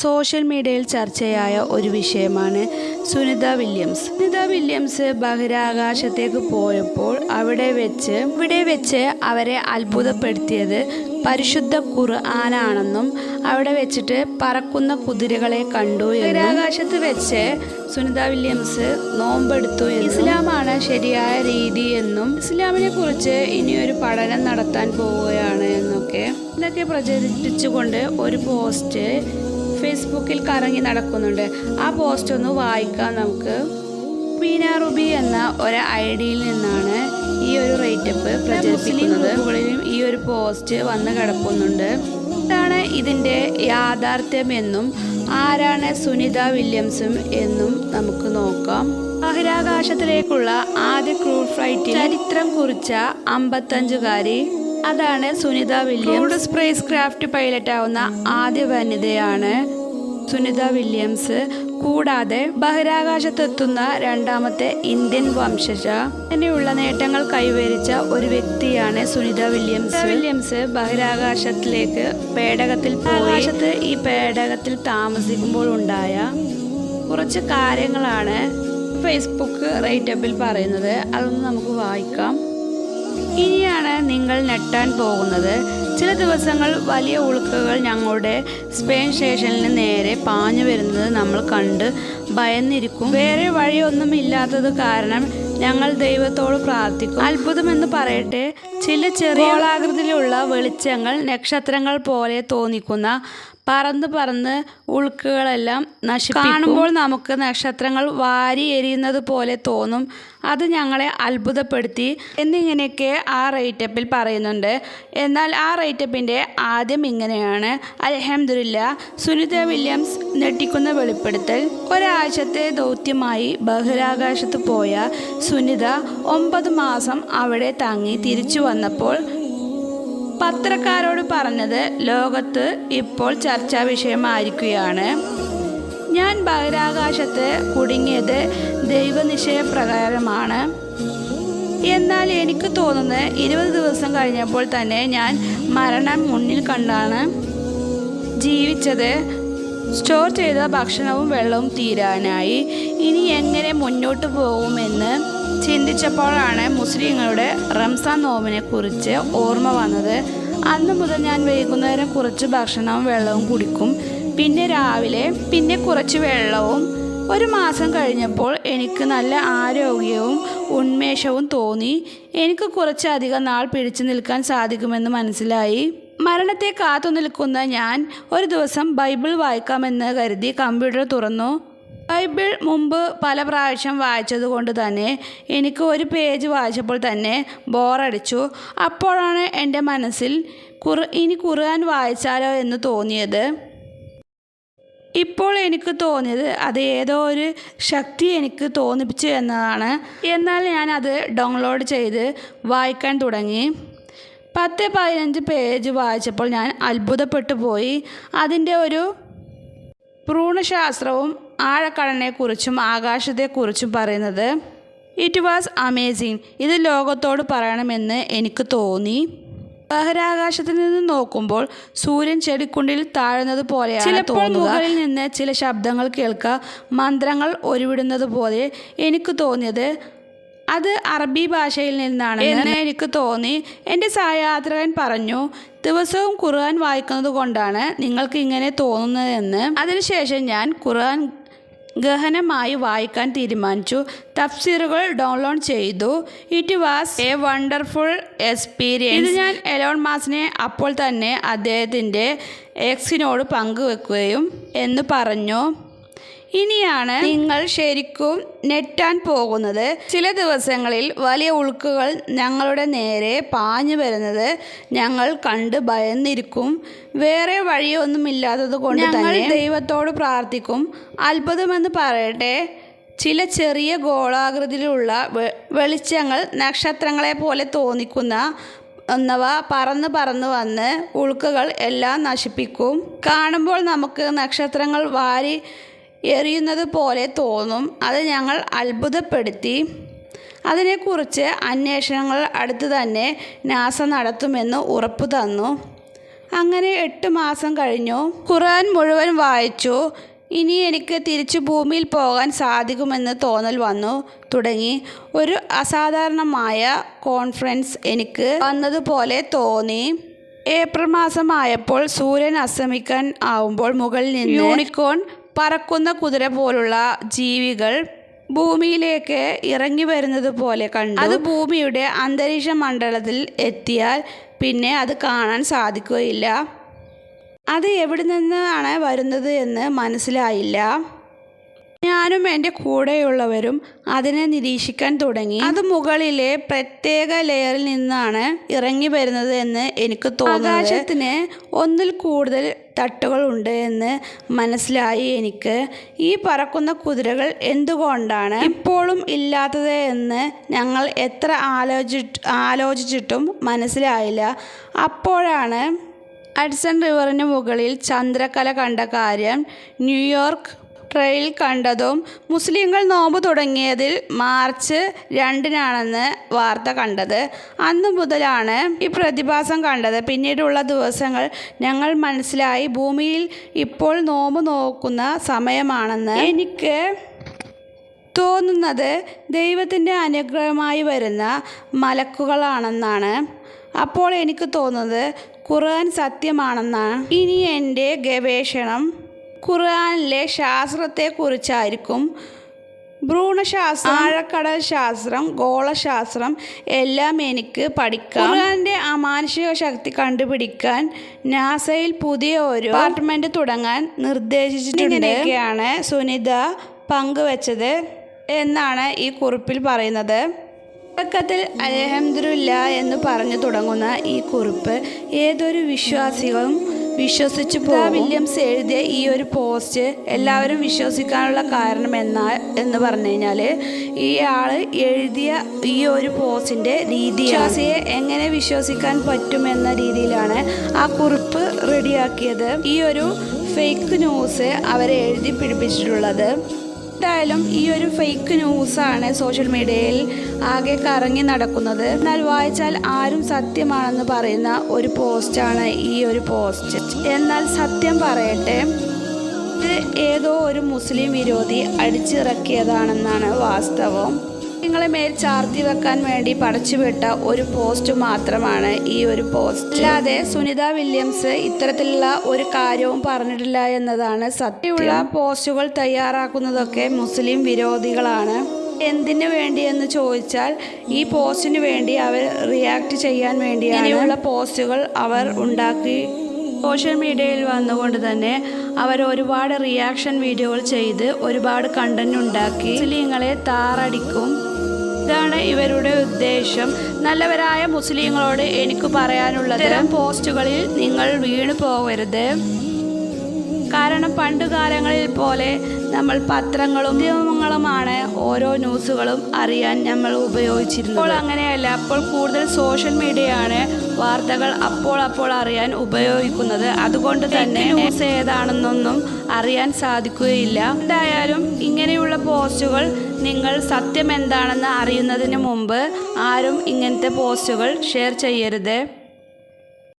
Social മീഡിയയിൽ ചർച്ചയായ ഒരു വിഷയമാണ് സുനിത വില്യംസ്. സുനിത വില്യംസ് ബഹിരാകാശത്തേക്ക് പോയപ്പോൾ അവിടെ വെച്ച് ഇവിടെ വെച്ച് അവരെ അത്ഭുതപ്പെടുത്തിയത് പരിശുദ്ധ ഖുർആനാണെന്നും അവിടെ വെച്ചിട്ട് പറക്കുന്ന കുതിരകളെ കണ്ടു ബഹിരാകാശത്ത് വെച്ച് സുനിത വില്യംസ് നോമ്പെടുത്തു ഇസ്ലാമാണ് ശരിയായ രീതി എന്നും ഇസ്ലാമിനെ കുറിച്ച് ഇനിയൊരു പഠനം നടത്താൻ പോവുകയാണ് എന്നൊക്കെ. ഇതൊക്കെ പ്രചരിപ്പിച്ചുകൊണ്ട് ഒരു പോസ്റ്റ് ഫേസ്ബുക്കിൽ കറങ്ങി നടക്കുന്നുണ്ട്. ആ പോസ്റ്റ് ഒന്ന് വായിക്കാം നമുക്ക്. മീന റുബി എന്ന ഒരു ഐ ഡിയിൽ നിന്നാണ് ഈ ഒരു റേറ്റപ്പ് പ്രചരിപ്പിക്കുന്നത്. മുകളിലും ഈ ഒരു പോസ്റ്റ് വന്ന് കിടക്കുന്നുണ്ട്. എന്താണ് ഇതിന്റെ യാഥാർത്ഥ്യമെന്നും ആരാണ് സുനിത വില്യംസും എന്നും നമുക്ക് നോക്കാം. ബഹിരാകാശത്തിലേക്കുള്ള ആദ്യ ക്രൂ ഫ്ലൈറ്റിൽ ചരിത്രം കുറിച്ച അമ്പത്തഞ്ചുകാരി അതാണ് Sunita Williams. Spacecraft pilot ആവുന്ന ആദ്യ വനിതയാണ് സുനിത വില്യംസ്. കൂടാതെ ബഹിരാകാശത്തെത്തുന്ന രണ്ടാമത്തെ ഇന്ത്യൻ വംശജ. അങ്ങനെയുള്ള നേട്ടങ്ങൾ കൈവരിച്ച ഒരു വ്യക്തിയാണ് സുനിത വില്യംസ്. വില്യംസ് ബഹിരാകാശത്തിലേക്ക് പേടകത്തിൽ ആകാശത്ത് ഈ പേടകത്തിൽ താമസിക്കുമ്പോൾ ഉണ്ടായ കുറച്ച് കാര്യങ്ങളാണ് ഫേസ്ബുക്ക് റൈറ്റപ്പിൽ പറയുന്നത്. അതൊന്ന് നമുക്ക് വായിക്കാം. ഇനിയാണ് നിങ്ങൾ ഞെട്ടാൻ പോകുന്നത്. ചില ദിവസങ്ങൾ വലിയ ഉളുക്കുകൾ ഞങ്ങളുടെ സ്പെയിൻ സ്റ്റേഷനിൽ നേരെ പാഞ്ഞു വരുന്നത് നമ്മൾ കണ്ട് ഭയന്നിരിക്കും. വേറെ വഴിയൊന്നും ഇല്ലാത്തത് കാരണം ഞങ്ങൾ ദൈവത്തോട് പ്രാർത്ഥിക്കും. അത്ഭുതമെന്ന് പറയട്ടെ ചില ചെറിയ ഗോളാകൃതിയിലുള്ള വെളിച്ചങ്ങൾ നക്ഷത്രങ്ങൾ പോലെ തോന്നിക്കുന്ന പറന്ന് പറന്ന് ഉൾക്കുകളെല്ലാം നശി കാണുമ്പോൾ നമുക്ക് നക്ഷത്രങ്ങൾ വാരി എരിയുന്നത് പോലെ തോന്നും. അത് ഞങ്ങളെ അത്ഭുതപ്പെടുത്തി. എന്നിങ്ങനെയൊക്കെ ആ റേറ്റപ്പിൽ പറയുന്നുണ്ട്. എന്നാൽ ആ റേറ്റപ്പിന്റെ ആദ്യം ഇങ്ങനെയാണ്. അലഹമ്മദില്ല സുനിത വില്യംസ് ഞെട്ടിക്കുന്ന വെളിപ്പെടുത്തൽ. ഒരാഴ്ചത്തെ ദൗത്യമായി ബഹിരാകാശത്ത് പോയ സുനിത ഒമ്പത് മാസം അവിടെ തങ്ങി തിരിച്ചു വന്നപ്പോൾ പത്രക്കാരോട് പറഞ്ഞത് ലോകത്ത് ഇപ്പോൾ ചർച്ചാ വിഷയമായിരിക്കുകയാണ്. ഞാൻ ബഹിരാകാശത്ത് കുടുങ്ങിയത് ദൈവനിശ്ചയപ്രകാരമാണ് എന്നാൽ എനിക്ക് തോന്നുന്നത് ഇരുപത് ദിവസം കഴിഞ്ഞപ്പോൾ തന്നെ ഞാൻ മരണം മുന്നിൽ കണ്ടാണ്. ജീവിച്ചത് സ്റ്റോർ ചെയ്ത ഭക്ഷണവും വെള്ളവും തീരാനായി. ഇനി എങ്ങനെ മുന്നോട്ട് പോകുമെന്ന് ചിന്തിച്ചപ്പോഴാണ് മുസ്ലിങ്ങളുടെ റംസാൻ നോമിനെ കുറിച്ച് ഓർമ്മ വന്നത്. അന്ന് മുതൽ ഞാൻ വൈകുന്നേരം കുറച്ച് ഭക്ഷണവും വെള്ളവും കുടിക്കും. പിന്നെ രാവിലെ പിന്നെ കുറച്ച് വെള്ളവും. ഒരു മാസം കഴിഞ്ഞപ്പോൾ എനിക്ക് നല്ല ആരോഗ്യവും ഉന്മേഷവും തോന്നി. എനിക്ക് കുറച്ചധികം നാൾ പിടിച്ചു നിൽക്കാൻ സാധിക്കുമെന്ന് മനസ്സിലായി. മരണത്തെ കാത്തു നിൽക്കുന്ന ഞാൻ ഒരു ദിവസം ബൈബിൾ വായിക്കാമെന്ന് കരുതി കമ്പ്യൂട്ടർ തുറന്നു. ബൈബിൾ മുമ്പ് പല പ്രാവശ്യം വായിച്ചത് കൊണ്ട് തന്നെ എനിക്ക് ഒരു പേജ് വായിച്ചപ്പോൾ തന്നെ ബോറടിച്ചു. അപ്പോഴാണ് എന്റെ മനസ്സിൽ കുറ ഇനി ഖുർആൻ വായിച്ചാലോ എന്ന് തോന്നിയത്. ഇപ്പോൾ എനിക്ക് തോന്നിയത് അത് ഏതോ ഒരു ശക്തി എനിക്ക് തോന്നിപ്പിച്ചു എന്നതാണ് എന്നാൽ ഞാൻ അത് ഡൗൺലോഡ് ചെയ്ത് വായിക്കാൻ തുടങ്ങി. പത്ത് പതിനഞ്ച് പേജ് വായിച്ചപ്പോൾ ഞാൻ അത്ഭുതപ്പെട്ടു പോയി. അതിന്റെ ഒരു ഭ്രൂണശാസ്ത്രവും ആഴക്കടനെക്കുറിച്ചും ആകാശത്തെക്കുറിച്ചും പറയുന്നത് ഇറ്റ് വാസ് അമേസിങ് ഇത് ലോകത്തോട് പറയണമെന്ന് എനിക്ക് തോന്നി. ബഹിരാകാശത്തിൽ നിന്ന് നോക്കുമ്പോൾ സൂര്യൻ ചെടിക്കുണ്ടിൽ താഴുന്നത് പോലെയാണ് ചിലപ്പോൾ മുകളിൽ നിന്ന് ചില ശബ്ദങ്ങൾ കേൾക്കുക മന്ത്രങ്ങൾ ഒരുവിടുന്നത് പോലെ എനിക്ക് തോന്നിയത് അത് അറബി ഭാഷയിൽ നിന്നാണ്. എന്ന് എനിക്ക് തോന്നി. എന്റെ സഹയാത്രികൻ പറഞ്ഞു ദിവസവും ഖുർആൻ വായിക്കുന്നത് കൊണ്ടാണ് നിങ്ങൾക്ക് ഇങ്ങനെ തോന്നുന്നതെന്ന്. അതിനുശേഷം ഞാൻ ഖുർആൻ ഗഹനമായി വായിക്കാൻ തീരുമാനിച്ചു. തഫ്സീറുകൾ ഡൗൺലോഡ് ചെയ്തു. It was a wonderful experience ഇത് ഞാൻ എലോൺ മാസിനെ അപ്പോൾ തന്നെ അദ്ദേഹത്തിന്റെ എക്സിനോട് പങ്കുവെക്കുകയും എന്ന് പറഞ്ഞു. ഇനിയാണ് നിങ്ങൾ ശരിക്കും നെറ്റാൻ പോകുന്നത്. ചില ദിവസങ്ങളിൽ വലിയ ഉൾക്കുകൾ ഞങ്ങളുടെ നേരെ പാഞ്ഞു വരുന്നത് ഞങ്ങൾ കണ്ട് ഭയന്നിരിക്കും. വേറെ വഴിയൊന്നുമില്ലാത്തത് കൊണ്ട് ഞങ്ങൾ ദൈവത്തോട് പ്രാർത്ഥിക്കും. അത്ഭുതമെന്ന് പറയട്ടെ. ചില ചെറിയ ഗോളാകൃതിയിലുള്ള വെളിച്ചങ്ങൾ നക്ഷത്രങ്ങളെ പോലെ തോന്നിക്കുന്ന എന്നവ പറന്ന് പറന്ന് വന്ന് ഉൾക്കുകൾ എല്ലാം നശിപ്പിക്കും. കാണുമ്പോൾ നമുക്ക് നക്ഷത്രങ്ങൾ വാരി എറിയുന്നത് പോലെ തോന്നും. അത് ഞങ്ങൾ അത്ഭുതപ്പെടുത്തി. അതിനെക്കുറിച്ച് അന്വേഷണങ്ങൾ അടുത്ത് തന്നെ നാസ നടത്തുമെന്ന് ഉറപ്പ് തന്നു. അങ്ങനെ എട്ട് മാസം കഴിഞ്ഞു. ഖുർആൻ മുഴുവൻ വായിച്ചു. ഇനി എനിക്ക് തിരിച്ചു ഭൂമിയിൽ പോകാൻ സാധിക്കുമെന്ന് തോന്നൽ വന്നു. തുടങ്ങി. ഒരു അസാധാരണമായ കോൺഫറൻസ് എനിക്ക് വന്നതുപോലെ തോന്നി. ഏപ്രിൽ മാസമായപ്പോൾ സൂര്യൻ അസ്തമിക്കാൻ ആവുമ്പോൾ മുകളിൽ നിന്ന് യൂണിക്കോൺ പറക്കുന്ന കുതിര പോലുള്ള ജീവികൾ ഭൂമിയിലേക്ക് ഇറങ്ങി വരുന്നത് പോലെ കണ്ടു. അത് ഭൂമിയുടെ അന്തരീക്ഷ മണ്ഡലത്തിൽ എത്തിയാൽ പിന്നെ അത് കാണാൻ സാധിക്കുകയില്ല. അത് എവിടെ നിന്നാണ് വരുന്നത് എന്ന് മനസ്സിലായില്ല. ഞാനും എന്റെ കൂടെയുള്ളവരും അതിനെ നിരീക്ഷിക്കാൻ തുടങ്ങി. അത് മുകളിലെ പ്രത്യേക ലെയറിൽ നിന്നാണ് ഇറങ്ങി വരുന്നത് എന്ന് എനിക്ക് തോന്നുന്നു ആകാശത്തിന് ഒന്നിൽ കൂടുതൽ തട്ടുകൾ ഉണ്ട് എന്ന് മനസ്സിലായി എനിക്ക്. ഈ പറക്കുന്ന കുതിരകൾ എന്തുകൊണ്ടാണ് ഇപ്പോഴും ഇല്ലാത്തത് എന്ന് ഞങ്ങൾ എത്ര ആലോചി ആലോചിച്ചിട്ടും മനസ്സിലായില്ല. അപ്പോഴാണ് അഡ്സൺ റിവറിന് മുകളിൽ ചന്ദ്രക്കല കണ്ട കാര്യം ന്യൂയോർക്ക് ട്രെയിൽ കണ്ടതും മുസ്ലിങ്ങൾ നോമ്പ് തുടങ്ങിയതിൽ മാർച്ച് രണ്ടിനാണെന്ന് വാർത്ത കണ്ടത്. അന്നു മുതലാണ് ഈ പ്രതിഭാസം കണ്ടത്. പിന്നീടുള്ള ദിവസങ്ങൾ ഞങ്ങൾ മനസ്സിലായി ഭൂമിയിൽ ഇപ്പോൾ നോമ്പ് നോക്കുന്ന സമയമാണെന്ന് എനിക്ക് തോന്നുന്നത് ദൈവത്തിന്റെ അനുഗ്രഹമായി വരുന്ന മലക്കുകളാണെന്നാണ്. അപ്പോൾ എനിക്ക് തോന്നുന്നത് ഖുർആൻ സത്യമാണെന്നാണ്. ഇനി എന്റെ ഗവേഷണം ഖുർആനിലെ ശാസ്ത്രത്തെക്കുറിച്ചായിരിക്കും. ഭ്രൂണശാസ്ത്രം ആഴക്കടൽ ശാസ്ത്രം ഗോളശാസ്ത്രം എല്ലാം എനിക്ക് പഠിക്കാം. ഖുർആന്റെ അമാനുഷിക ശക്തി കണ്ടുപിടിക്കാൻ നാസയിൽ പുതിയ ഒരു അപ്പാർട്ട്മെന്റ് തുടങ്ങാൻ നിർദ്ദേശിച്ചിട്ടുണ്ട്. ഇങ്ങനെയൊക്കെയാണ് സുനിത പങ്കുവച്ചത് എന്നാണ് ഈ കുറിപ്പിൽ പറയുന്നത്. തുടക്കത്തിൽ അലഹമില്ല എന്ന് പറഞ്ഞു തുടങ്ങുന്ന ഈ കുറിപ്പ് ഏതൊരു വിശ്വാസികളും വിശ്വസിച്ചു പോകും. വില്യംസ് എഴുതിയ ഈ ഒരു പോസ്റ്റ് എല്ലാവരും വിശ്വസിക്കാനുള്ള കാരണം എന്നാ എന്ന് പറഞ്ഞു കഴിഞ്ഞാൽ ഈ ആൾ എഴുതിയ ഈ ഒരു പോസ്റ്റിന്റെ രീതി വിശ്വാസിയെ എങ്ങനെ വിശ്വസിക്കാൻ പറ്റുമെന്ന രീതിയിലാണ് ആ കുറിപ്പ് റെഡിയാക്കിയത്. ഈ ഒരു ഫേക്ക് ന്യൂസ് അവരെ എഴുതി പിടിപ്പിച്ചിട്ടുള്ളത്. എന്തായാലും ഈ ഒരു ഫേക്ക് ന്യൂസാണ് സോഷ്യൽ മീഡിയയിൽ ആകെ കറങ്ങി നടക്കുന്നത്. എന്നാൽ വായിച്ചാൽ ആരും സത്യമാണെന്ന് പറയുന്ന ഒരു പോസ്റ്റാണ് ഈ ഒരു പോസ്റ്റ് എന്നാൽ സത്യം പറയട്ടെ ഇത് ഏതോ ഒരു മുസ്ലിം വിരോധി അടിച്ചിറക്കിയതാണെന്നാണ് വാസ്തവം. നിങ്ങളെ മേൽ ചാർത്തി വെക്കാൻ വേണ്ടി പടച്ചുവിട്ട ഒരു പോസ്റ്റ് മാത്രമാണ് ഈ ഒരു പോസ്റ്റ്. അല്ലാതെ സുനിത വില്യംസ് ഇത്തരത്തിലുള്ള ഒരു കാര്യവും പറഞ്ഞിട്ടില്ല എന്നതാണ് സത്യമുള്ള പോസ്റ്റുകൾ തയ്യാറാക്കുന്നതൊക്കെ മുസ്ലിം വിരോധികളാണ്. എന്തിനു വേണ്ടി എന്ന് ചോദിച്ചാൽ ഈ പോസ്റ്റിന് വേണ്ടി അവർ റിയാക്ട് ചെയ്യാൻ വേണ്ടിയാണ്. പോസ്റ്റുകൾ അവർ ഉണ്ടാക്കി. സോഷ്യൽ മീഡിയയിൽ വന്നുകൊണ്ട് തന്നെ അവർ ഒരുപാട് റിയാക്ഷൻ വീഡിയോകൾ ചെയ്ത് ഒരുപാട് കണ്ടന്റ് ഉണ്ടാക്കി. മുസ്ലിങ്ങളെ താറടിക്കും. ഇതാണ് ഇവരുടെ ഉദ്ദേശം. നല്ലവരായ മുസ്ലിങ്ങളോട് എനിക്ക് പറയാനുള്ളത് പോസ്റ്റുകളിൽ നിങ്ങൾ വീണു പോകരുത് കാരണം പണ്ട് കാലങ്ങളിൽ പോലെ നമ്മൾ പത്രങ്ങളും മാധ്യമങ്ങളുമാണ് ഓരോ ന്യൂസുകളും അറിയാൻ നമ്മൾ ഉപയോഗിച്ചിരുന്നത്. അപ്പോൾ അങ്ങനെയല്ല അപ്പോൾ കൂടുതൽ സോഷ്യൽ മീഡിയയാണ് വാർത്തകൾ അപ്പോൾ അപ്പോൾ അറിയാൻ ഉപയോഗിക്കുന്നത്. അതുകൊണ്ട് തന്നെ ന്യൂസ് ഏതാണെന്നൊന്നും അറിയാൻ സാധിക്കുകയില്ല. എന്തായാലും ഇങ്ങനെയുള്ള പോസ്റ്റുകൾ നിങ്ങൾ സത്യം എന്താണെന്ന് അറിയുന്നതിന് മുമ്പ് ആരും ഇങ്ങനത്തെ പോസ്റ്റുകൾ ഷെയർ ചെയ്യരുത്.